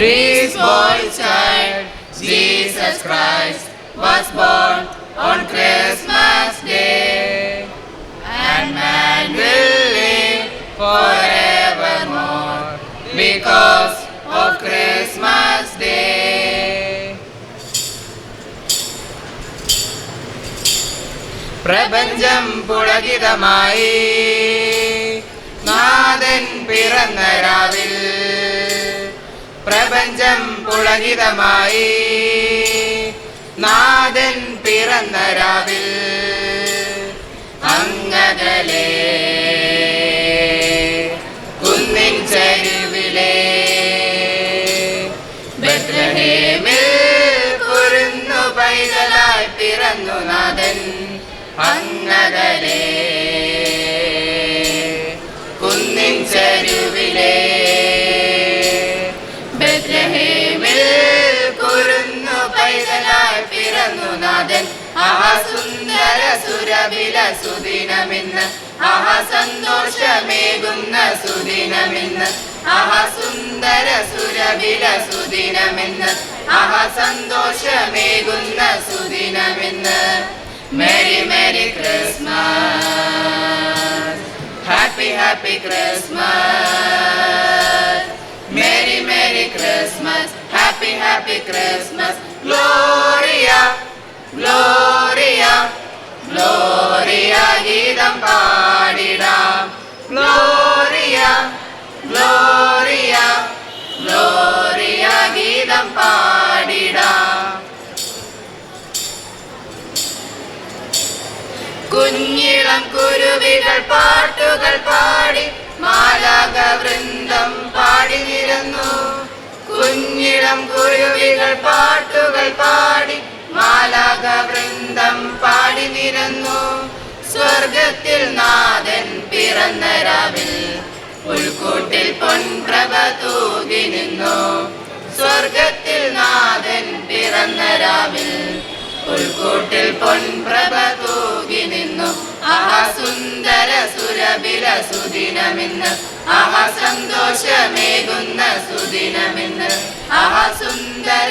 rich boy child, Jesus Christ, was born on Christmas Day. And man will live forevermore because of Christmas Day. പ്രപഞ്ചം പുളകിതമായി നാഥൻ പിറന്ന പ്രപഞ്ചം പുളകിതമായി. നാഥൻ പിറന്ന രാവിൽ അങ്ങകലെ സുന്ദര സുരവില സുദിനമിന്ന്. ആഹാ സന്തോഷമേകുന്ന സുദിനമിന്ന്. ആഹാ സുന്ദര സുരവില സുദിനമിന്ന്. ആഹാ സന്തോഷമേകുന്ന സുദിനമിന്ന്. Merry merry Christmas. Happy happy Christmas. Merry merry Christmas. Happy happy Christmas. Gloria Gloria Gloria ഗീതം പാടിടാം. ഗ്ലോറിയ ഗ്ലോറിയ ഗ്ലോറിയ ഗീതം പാടിടാം. കുഞ്ഞിളം കുരുവികൾ പാട്ടുകൾ പാടി മാലാക വൃന്ദം പാടി നിരന്നു. സ്വർഗത്തിൽ നാഥൻ പിറന്ന രാവിൽ ഉൾക്കൂട്ടിൽ പൊൻപ്രഭ തൂകി നിന്നു. സ്വർഗത്തിൽ നാഥൻ പിറന്ന രാവിൽ ഉൾക്കൂട്ടിൽ പൊൻപ്രഭ തൂകി നിന്നു. ആഹാ സുന്ദര സുരബില സുദിനമിന്ന്. ആഹാ സന്തോഷമേകുന്ന സുദിനമിന്ന്. ആഹാ സുന്ദര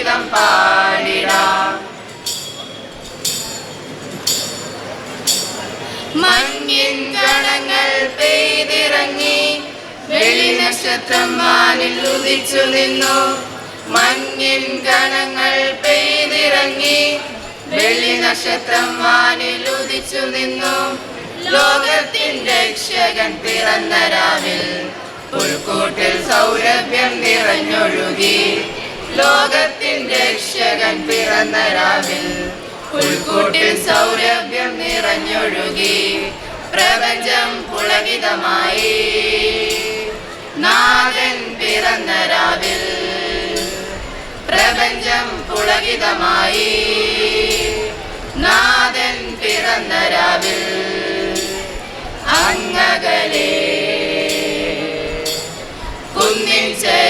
ഗീതം പാടിടാം. മഞ്ഞിൻ കണങ്ങൾ പെയ്തിറങ്ങി വെളി നക്ഷത്രം മാനിൽ ഉദിച്ചു നിന്നു. മഞ്ഞിൻ കണങ്ങൾ പെയ്തിറങ്ങി വെള്ളി നക്ഷത്രം മാനിൽ ഉദിച്ചു നിന്നു. ലോകത്തിൻ രക്ഷകൻ പിറന്ന രാവിൽ പുൽക്കൂട്ടിൽ സൗരഭ്യം നിറഞ്ഞൊഴുകി. ലോകത്തിൻ രക്ഷകൻ പിറന്ന രാവിൽ പുൽക്കൂട്ടിൽ സൗരഭ്യം നിറഞ്ഞൊഴുകി പ്രപഞ്ചം പുളകിതമായി. നാഥൻ പിറന്ന രാവിൽ പ്രപഞ്ചം പുളകിതമായി. നാഥൻ പിറന്ന രാവിൽ അങ്ങകലേ കുന്നിൻ ചരുവിലെ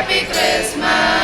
ഹാപ്പി ഹാപ്പി